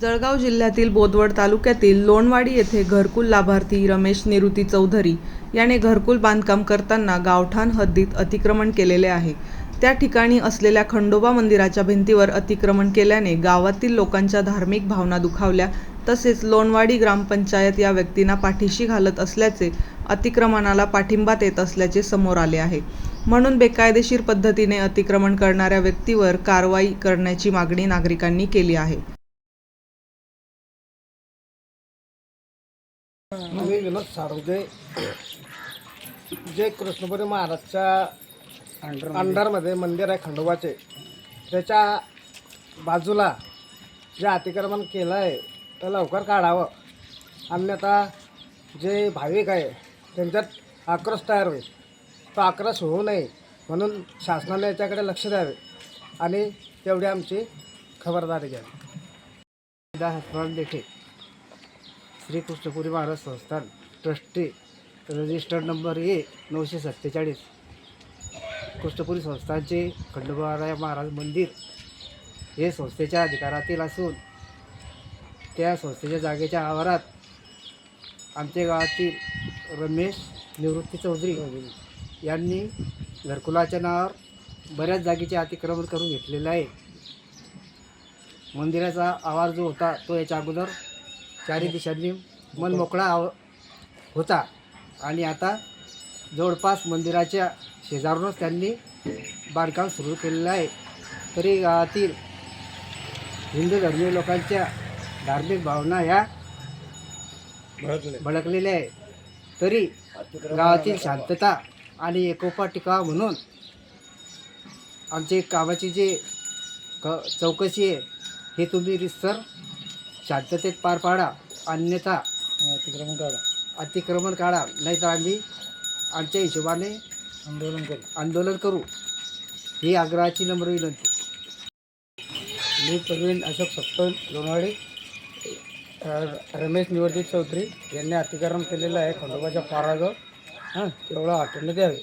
जळगाव जिल्ह्यातील बोदवड तालुक्यातील लोणवाडी येथे घरकुल लाभार्थी रमेश निरुती चौधरी याने घरकुल बांधकाम करताना गावठाण हद्दीत अतिक्रमण केलेले आहे. त्या ठिकाणी असलेल्या खंडोबा मंदिराच्या भिंतीवर अतिक्रमण केल्याने गावातील लोकांच्या धार्मिक भावना दुखावल्या. तसेच लोणवाडी ग्रामपंचायत या व्यक्तींना पाठीशी घालत असल्याचे अतिक्रमणाला पाठिंबा देत असल्याचे समोर आले आहे. म्हणून बेकायदेशीर पद्धतीने अतिक्रमण करणाऱ्या व्यक्तीवर कारवाई करण्याची मागणी नागरिकांनी केली आहे. मी विनोद साळुंके जे कृष्णपुरी महाराजच्या अंडरमध्ये. मंदिर आहे खंडोबाचे. त्याच्या बाजूला जे अतिक्रमण केलं आहे ते लवकर काढावं. अन्यथा जे भाविक आहे त्यांच्यात आक्रोश तयार होईल. तो आक्रोश होऊ नये म्हणून शासनाने याच्याकडे लक्ष द्यावे आणि तेवढी आमची खबरदारी घ्यावी. देठे श्री कृष्णपुरी महाराज संस्थान ट्रस्टी रजिस्टर्ड नंबर ए नऊशे सत्तेचाळीस. कृष्णपुरी संस्थानचे खंडोबाराय महाराज मंदिर हे संस्थेच्या अधिकारातील असून त्या संस्थेच्या जागेच्या आवारात आमच्या गावातील रमेश निवृत्ती चौधरी यांनी घरकुलाच्या नावावर बऱ्याच जागेचे अतिक्रमण करून घेतलेलं आहे. मंदिराचा आवाज जो होता तो याच्या अगोदर चारी दिशांनी मन मोकळा आव होता. आणि आता जवळपास मंदिराच्या शेजारूनच त्यांनी बांधकाम सुरू केलेलं आहे. तरी गावातील हिंदू धर्मीय लोकांच्या धार्मिक भावना ह्या भडकलेल्या आहे तरी गावातील शांतता आणि एकोपा टिकावा म्हणून आमची कामाची जी क चौकशी आहे हे तुम्ही रिसर शांततेत पार पाडा. अन्यथा अतिक्रमण काढा. अतिक्रमण काढा. नाहीतर आम्ही आमच्या हिशोबाने आंदोलन करू. आंदोलन करू. ही आग्रहाची नम्र विनंती. मी प्रवीण अशोक सप्तन लोणावळे अ, रमेश निवर्जित चौधरी यांनी अतिक्रमण केलेलं आहे. खंडोबाच्या पाराजवळ हां तेवढं आठवण द्यावे